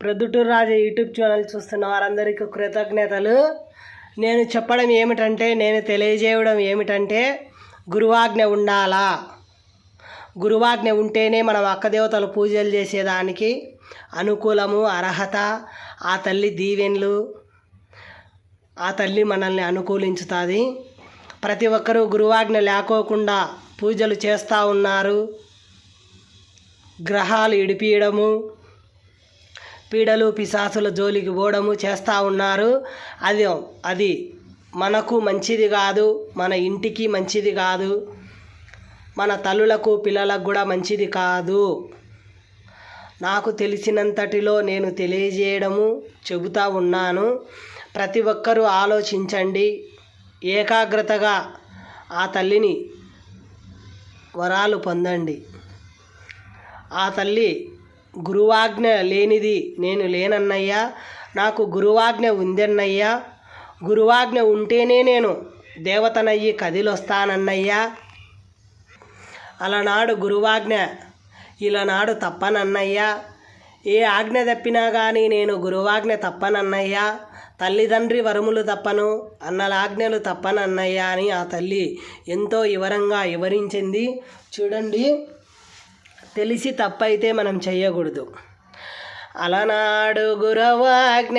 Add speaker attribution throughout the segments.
Speaker 1: ప్రొద్దుటూరు రాజా YouTube channel చూస్తున్న వారందరికీ కృతజ్ఞతలు. నేను చెప్పడం ఏమిటంటే నేను తెలియజేయడం ఏమిటంటే గురువాజ్ఞ ఉండాలా? గురువాజ్ఞ ఉంటేనే మనం అక్కదేవతలు పూజలు చేసేదానికి అనుకూలము అర్హత ఆ తల్లి దీవెన్లు ఆ తల్లి మనల్ని అనుకూలించుతుంది. ప్రతి ఒక్కరూ గురువాజ్ఞ లేకోకుండా పూజలు చేస్తూ ఉన్నారు. గ్రహాలు ఇడిపియడము పీడలు పిశాసుల జోలికి పోవడము చేస్తూ ఉన్నారు. అది అది మనకు మంచిది కాదు మన ఇంటికి మంచిది కాదు మన తల్లులకు పిల్లలకు కూడా మంచిది కాదు. నాకు తెలిసినంతటిలో నేను తెలియజేయడము చెబుతా ఉన్నాను. ప్రతి ఒక్కరూ ఆలోచించండి. ఏకాగ్రతగా ఆ తల్లిని వరాలు పొందండి. ఆ తల్లి గురువాజ్ఞ లేనిది నేను లేనన్నయ్యా. నాకు గురువాజ్ఞ ఉందన్నయ్యా. గురువాజ్ఞ ఉంటేనే నేను దేవతనయ్యి కదిలొస్తానన్నయ్యా. అలనాడు గురువాజ్ఞ ఇలనాడు తప్పనన్నయ్యా. ఏ ఆజ్ఞ తప్పినా కానీ నేను గురువాజ్ఞ తప్పనన్నయ్యా. తల్లిదండ్రి వరములు తప్పను అన్నలాజ్ఞలు తప్పనన్నయ్యా అని ఆ తల్లి ఎంతో వివరంగా వివరించింది. చూడండి. తెలిసి తప్పైతే మనం చేయకూడదు అలనాడు గురవాజ్ఞ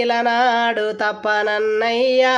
Speaker 1: ఇలనాడు తప్పనన్నయ్యా.